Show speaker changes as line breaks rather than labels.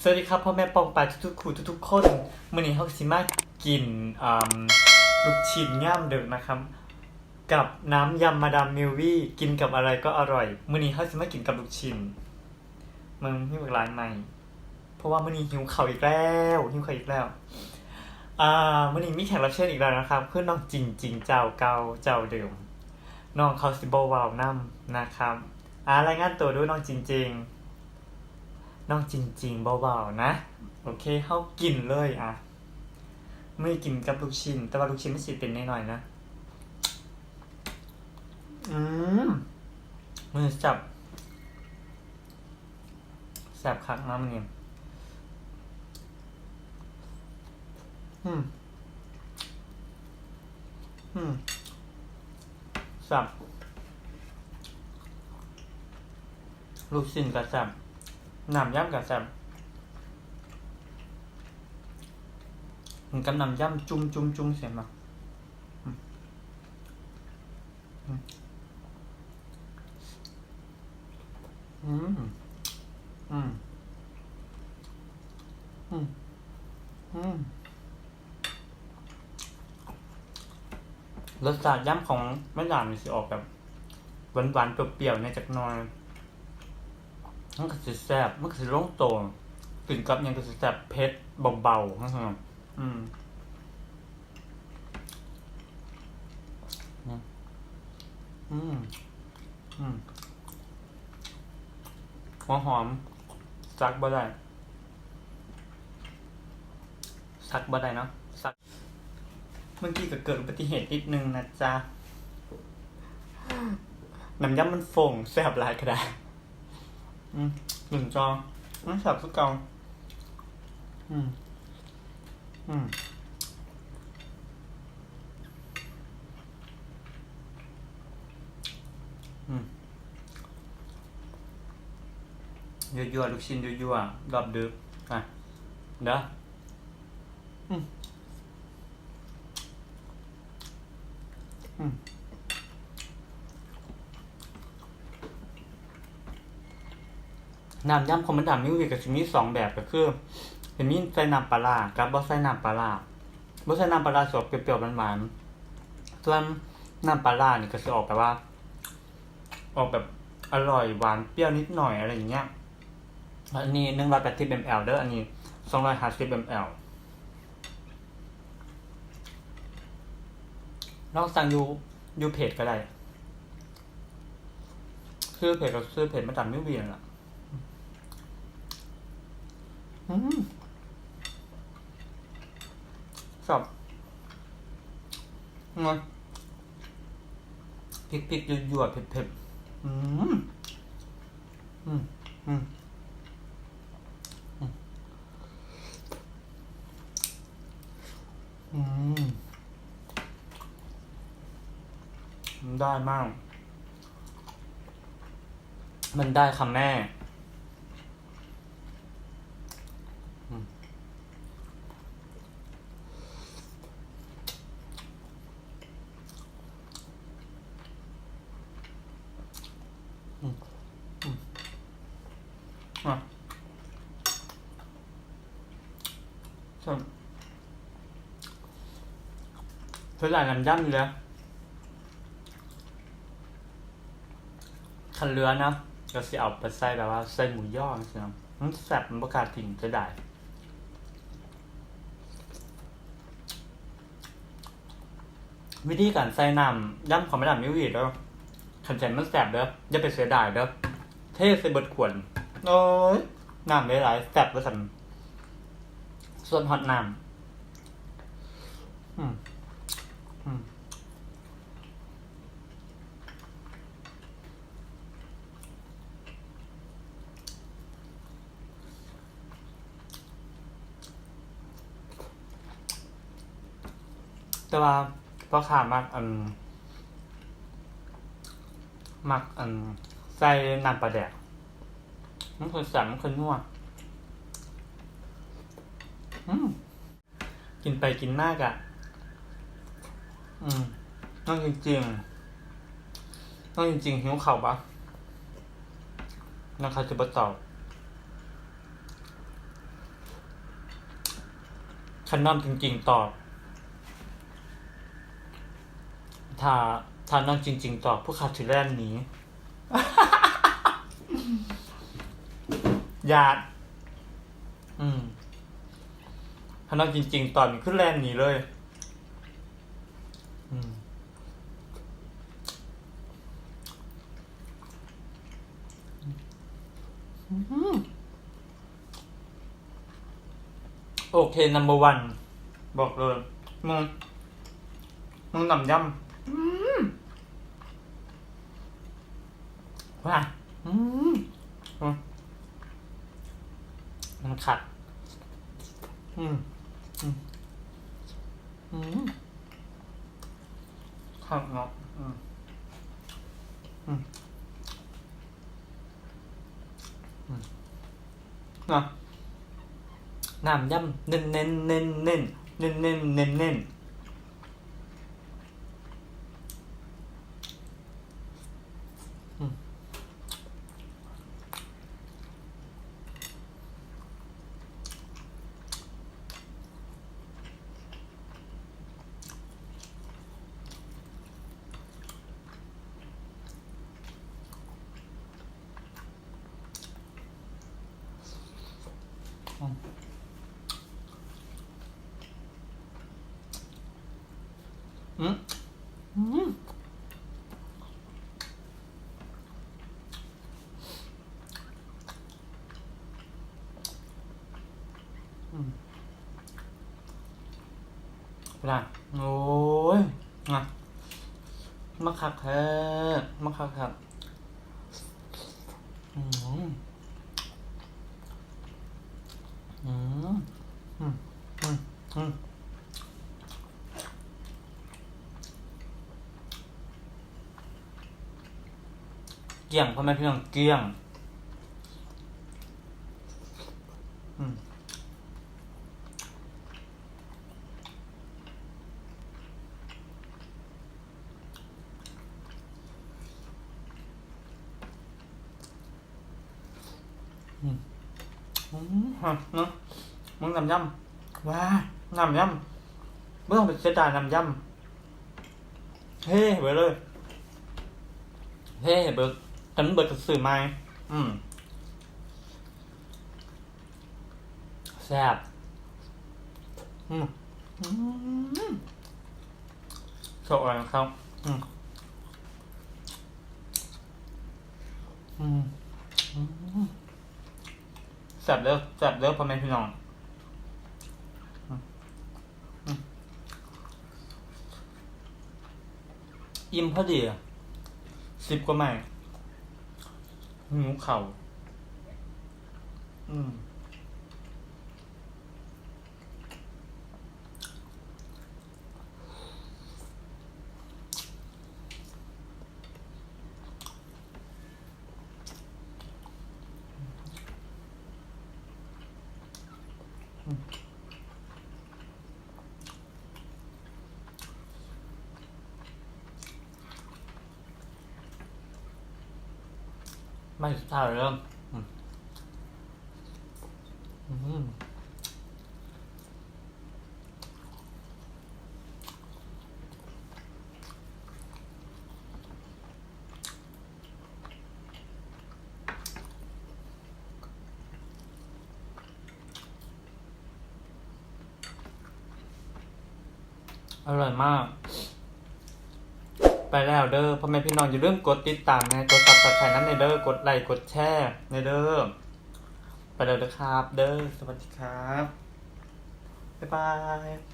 สวัสดีครับพ่อแม่ปองปายทุกๆครูทุกๆคนมื่อนี้เขาสิมากินอ่าลูกชิ้นย่ามดึกนะครับ กับน้ำยำมาดามมิลวี่กินกับอะไรก็อร่อยมื่อนี้เขาสิมากินกับลูกชิ้นมึงนี่เป็นร้านใหม่ เพราะว่ามื่อนี้หิวเข่าวอีกแล้วหิวเข่าวอีกแล้วอ่ามื่อนี้มีแขกรับเชิญอีกแล้วนะครับเพื่อนน้องจริงจริงเจ้าเก่าเจ้าเดิมน้องเขาสิบวาวน้ำนะครับอ่ารายงานตัวด้วยน้องจริงจริงๆ น้องจริง ๆ เบาๆนะ โอเคเข้ากินเลยอะไม่กินกับลูกชิ้น แต่ว่าลูกชิ้นไม่สิเป็นหน่อยๆนะ อืมมือจับแสบคักน้ำเนี่ยอืม อืมสับลูกชิ้นกับสับ น้ำย่ำกับแซมมันกับน้ำย่ำจุ่มจุ่มจุ่มเสียมาอืมอืม อืม อืม อืมรสชาติย่ำของแม่หลานนี่สิออกแบบหวานๆเปรี้ยวๆในจากหน้อย มันก็สิแซ่บมันก็สิลงตัวกลิ่นกับยังก็สิแซ่บเผ็ดเบาๆนะครับอืมอืมอืมหัวหอมซักบ่ได้ซักบ่ได้เนาะซัก เมื่อกี้ก็เกิดอุบัติเหตุนิดนึงนะจ๊ะ น้ำยำมันฟงแซ่บหลายก็ได้ อืมหนึ่งจอมันสับสุดเกาอืมอืม อืมยั่วๆลูกชิ้นยั่วๆรอบดึกอะเด้ออืม อืม น้ำยำคอมมันดามิวสิกก็จะมีสองแบบก็คือเห็นมีใส่น้ำปลาร้ากับบ่ใส่น้ำปลาร้าบ่ใส่น้ำปลาร้าสดเปรี้ยวๆหวานๆส่วนน้ำปลาร้านี่ก็จะออกแบบว่า ออกแบบอร่อยหวานเปรี้ยวนิดหน่อยอะไรอย่างเงี้ย อันนี้หนึ่งร้อยแปดสิบมลเด้ออันนี้สองร้อยห้าสิบมลลองสั่งยูยูเพจก็ได้ชื่อเพจก็ชื่อเพจมาจากมิวเวีนั่นแหละ อืมชอบงอนพริกพริกยั่วยั่วเผ็ดเผ็ดอืมอืมอืมอืมได้มาก มันได้ค่ะแม่ ส่วนคือหลายน้ำย่ำอยู่แล้วคันเรือนะก็สิเอาไปใส่แบบว่าใส่หมูย่อนะสิครับมันแซ่บมันประกาศถิ่นจะได้วิธีการใส่น้ำย่ำของไม่ดำมิววีดแล้วขันใจมันแสบเด้ออย่าไปเสียดายเด้อเทใส่เบิดขวดโอ้ยน้ำหลายๆแซ่บว่าสัน ส่วนฮอตนำอืมอืมแต่ว่าพ่อค้ามากอันมักอันใส่น้ำปลาแดกมันคือสั่งมันคือนัวอืม กินไปกินมากอะ่ะ อืมนั่งจริงๆนั่งจริงๆหิวเข่าวปะนะครับจะประตอบคันนอนจริง ๆ ตอบ ถ้าถ้านอนจริง ๆ ตอบผู้ขาดถือแลนหนีญาติอืม ถ้านอนจริง ๆ ตอบนี่ขึ้นแลนหนีเลยอืมโอเค number one บอกเลยมึงมึงหนำยำอืมว่าอืมอืมมันขัด อืม อืมอืมขัดเนาะอืมอืมอืมเนาะน้ำย่ำเน้นเน้นเน้นเน้นเน้นเน้นเน้นเน้นอืม อืมอืมอืมเวลาโอ้ยมามาคักแท้มาคักครับ อืมอืมอืมอืมอืม เกี่ยงพ่อแม่พี่น้องเกี่ยงอืมอืมฮะเนาะมึงนำยำว้า น้ำยำเมื่อต้องไปเสียดายนำยำเฮ้ไปเลย เฮ้เบิกกันเบิกกับสื่อไม้อืมแซ่บอืมอืมโชว์อะไรครับอืมอืมอืมแซ่บเด้อแซ่บเด้อพ่อแม่พี่น้องอืมอืม อิ่มพอดีอะสิบกว่าไม้หิวเข่า อืม ไม่กินข้าเลยเริ่มอร่อยมาก ไปแล้วเด้อพ่อแม่พี่น้องอย่าลืมกดติดตามนะกดซับสไครต์นั้นในเด้อกดไลค์กดแชร์ในเด้อไปแล้วเด้อครับ เด้อสวัสดีครับบ๊ายบาย